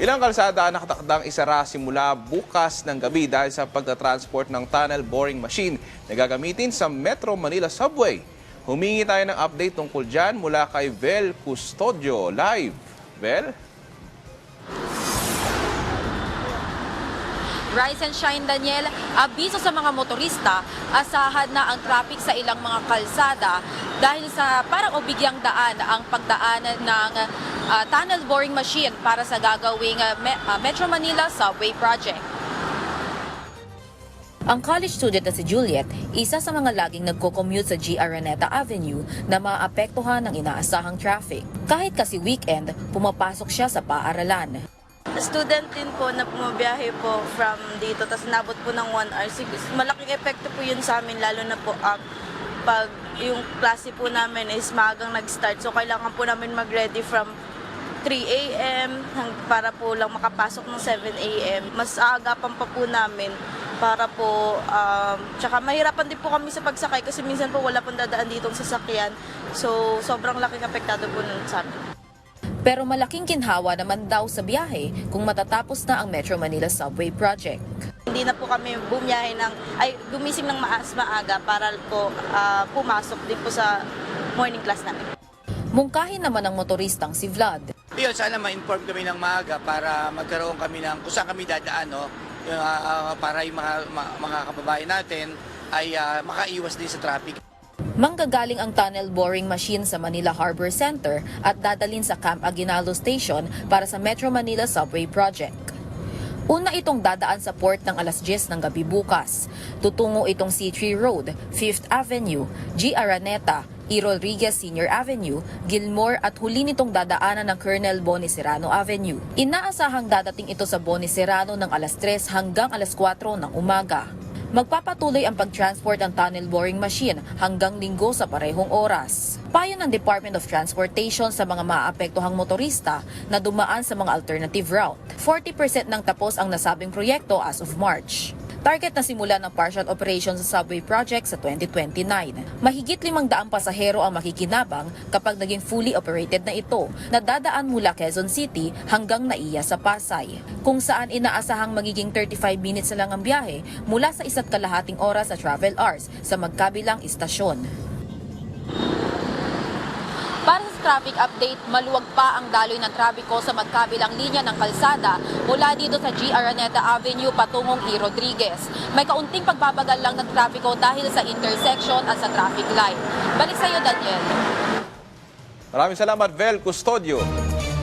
Ilang kalsada ang nakatakdang isara simula bukas ng gabi dahil sa pagtatransport ng tunnel boring machine na gagamitin sa Metro Manila Subway. Humingi tayo ng update tungkol dyan mula kay Vel Custodio live. Vel? Rise and shine, Daniel. Abiso sa mga motorista, asahan na ang traffic sa ilang mga kalsada dahil sa parang ubigyang daan ang pagdaanan ng ah, tunnel boring machine para sa gagawing ah, Me- ah, Metro Manila Subway Project. Ang college student na si Juliet, isa sa mga laging nagko-commute sa G. Araneta Avenue na maapektuhan ng inaasahang traffic. Kahit kasi weekend, pumapasok siya sa paaralan. Student din po na pumabiyahe po from dito, tapos nabot po ng 1 hour. Sig- Malaking epekto po yun sa amin, lalo na po um, pag yung klase po namin is maagang nag-start. So kailangan po namin mag-ready from 3 a.m. para po lang makapasok ng 7 a.m. Mas aagapan pa po namin para po, um, tsaka mahirapan din po kami sa pagsakay kasi minsan po wala pong dadaan ditong sasakyan. So sobrang laking apektado po nun sa amin. Pero malaking ginhawa naman daw sa biyahe kung matatapos na ang Metro Manila Subway Project. Hindi na po kami bumiyahe ng, ay gumising ng maas maaga para po ah, pumasok din po sa morning class namin. Mungkahin naman ng motoristang si Vlad. Yun, sana ma-inform kami ng maaga para magkaroon kami ng kung saan kami dadaan, no? Ah, para yung mga, mga, mga kababayan natin ay ah, makaiwas din sa traffic. Manggagaling ang tunnel boring machine sa Manila Harbor Center at dadalin sa Camp Aguinaldo Station para sa Metro Manila Subway Project. Una itong dadaan sa port ng alas 10 ng gabi bukas. Tutungo itong C3 Road, 5th Avenue, G. Araneta, E. Rodriguez Senior Avenue, Gilmore at huli nitong dadaanan ng Colonel Boni Serrano Avenue. Inaasahang dadating ito sa Boni Serrano ng alas 3 hanggang alas 4 ng umaga. Magpapatuloy ang pag-transport ng tunnel boring machine hanggang linggo sa parehong oras. Payo ng Department of Transportation sa mga maaapektuhang motorista na dumaan sa mga alternative route. 40% ng tapos ang nasabing proyekto as of March. Target na simula ng partial operation sa subway project sa 2029. Mahigit 500 pasahero ang makikinabang kapag naging fully operated na ito na dadaan mula Quezon City hanggang Naiya sa Pasay. Kung saan inaasahang magiging 35 minutes na lang ang biyahe mula sa isa't kalahating oras sa travel hours sa magkabilang istasyon. Traffic update, maluwag pa ang daloy ng trapiko sa magkabilang linya ng kalsada mula dito sa G. Araneta Avenue patungong E. Rodriguez. May kaunting pagbabagal lang ng trapiko dahil sa intersection at sa traffic light. Balik sa iyo, Daniel. Maraming salamat, Vel Custodio.